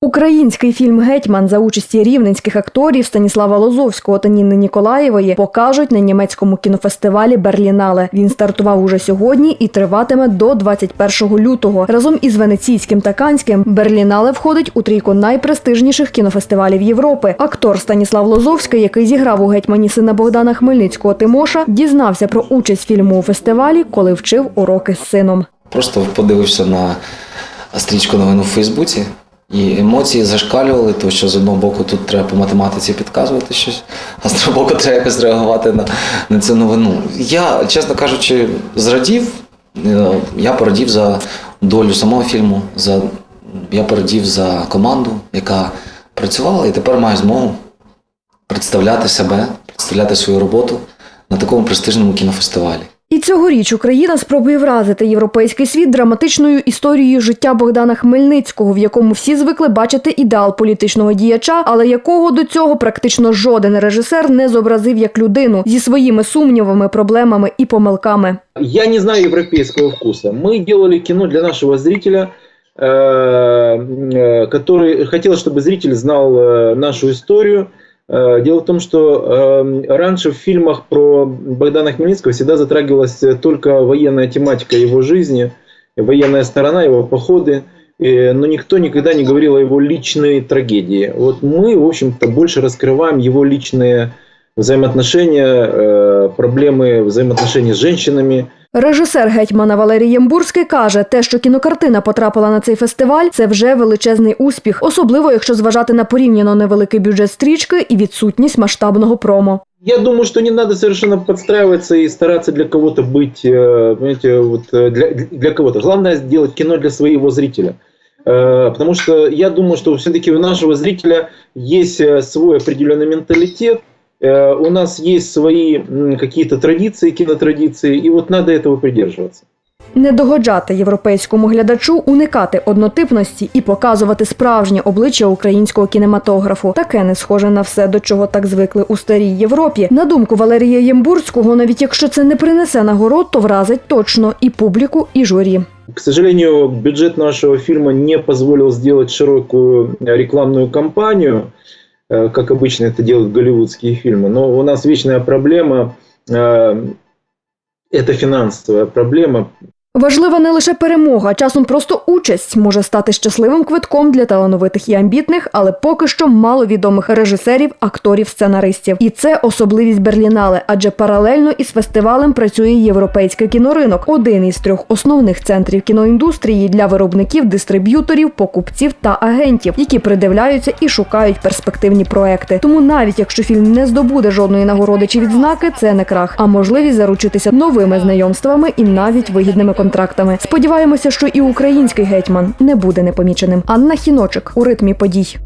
Український фільм Гетьман за участі рівненських акторів Станіслава Лозовського та Ніни Ніколаєвої покажуть на німецькому кінофестивалі Берлінале. Він стартував уже сьогодні і триватиме до 21 лютого. Разом із Венеційським та Канським Берлінале входить у трійку найпрестижніших кінофестивалів Європи. Актор Станіслав Лозовський, який зіграв у гетьмані сина Богдана Хмельницького Тимоша, дізнався про участь фільму у фестивалі, коли вчив уроки з сином. Просто подивився на стрічку новин у Фейсбуці, і емоції зашкалювали, тому що з одного боку тут треба по математиці підказувати щось, а з другого боку треба якось реагувати на, на цю новину. Я, чесно кажучи, зрадів. Е, Я порадів за долю самого фільму, за, я порадів за команду, яка працювала, і тепер маю змогу представляти себе, представляти свою роботу на такому престижному кінофестивалі. І цьогоріч Україна спробує вразити європейський світ драматичною історією життя Богдана Хмельницького, в якому всі звикли бачити ідеал політичного діяча, але якого до цього практично жоден режисер не зобразив як людину зі своїми сумнівами, проблемами і помилками. Я не знаю европейского вкуса. Мы делали кино для нашего зрителя, э, э, который хотел, чтобы зритель знал э, нашу историю. Э, Дело в том, что э, раньше в фильмах про Богдана Хмельницкого всегда затрагивалась э, только военная тематика его жизни, военная сторона, его походы, э, но никто никогда не говорил о его личной трагедии. Вот мы, в общем-то, больше раскрываем его личные взаимоотношения, проблемы взаимоотношений с женщинами, Режисер гетьмана Валерій Ємбурський каже, те, що кінокартина потрапила на цей фестиваль, це вже величезний успіх, особливо якщо зважати на порівняно невеликий бюджет стрічки і відсутність масштабного промо. Я думаю, что не надо совершенно подстраиваться и стараться для кого-то быть, э, понимаете, вот э, для, для кого-то. Главное сделать кино для своего зрителя. Э, Потому что я думаю, что все-таки у нашего зрителя есть э, свой определенный менталитет, э, у нас есть свои какие-то традиции, кинотрадиции, и вот надо этого придерживаться. Не догоджати європейському глядачу, уникати однотипності і показувати справжнє обличчя українського кінематографу. Таке не схоже на все, до чого так звикли у старій Європі. На думку Валерія Ємбурського, навіть якщо це не принесе нагород, то вразить точно і публіку, і журі. К сожалению, бюджет нашего фильма не позволил сделать широкую рекламную кампанию, э, как обычно это делают голливудские фильмы. Но у нас вечная проблема э, – это финансовая проблема. Важлива не лише перемога, часом просто участь може стати щасливим квитком для талановитих і амбітних, але поки що маловідомих режисерів, акторів, сценаристів. І це особливість Берлінале, адже паралельно із фестивалем працює європейський кіноринок, один із трьох основних центрів кіноіндустрії для виробників, дистриб'юторів, покупців та агентів, які придивляються і шукають перспективні проекти. Тому навіть якщо фільм не здобуде жодної нагороди чи відзнаки, це не крах, а можливість заручитися новими знайомствами і навіть вигідними контрактами. Сподіваємося, що і український гетьман не буде непоміченим. Анна Хіночик у ритмі подій.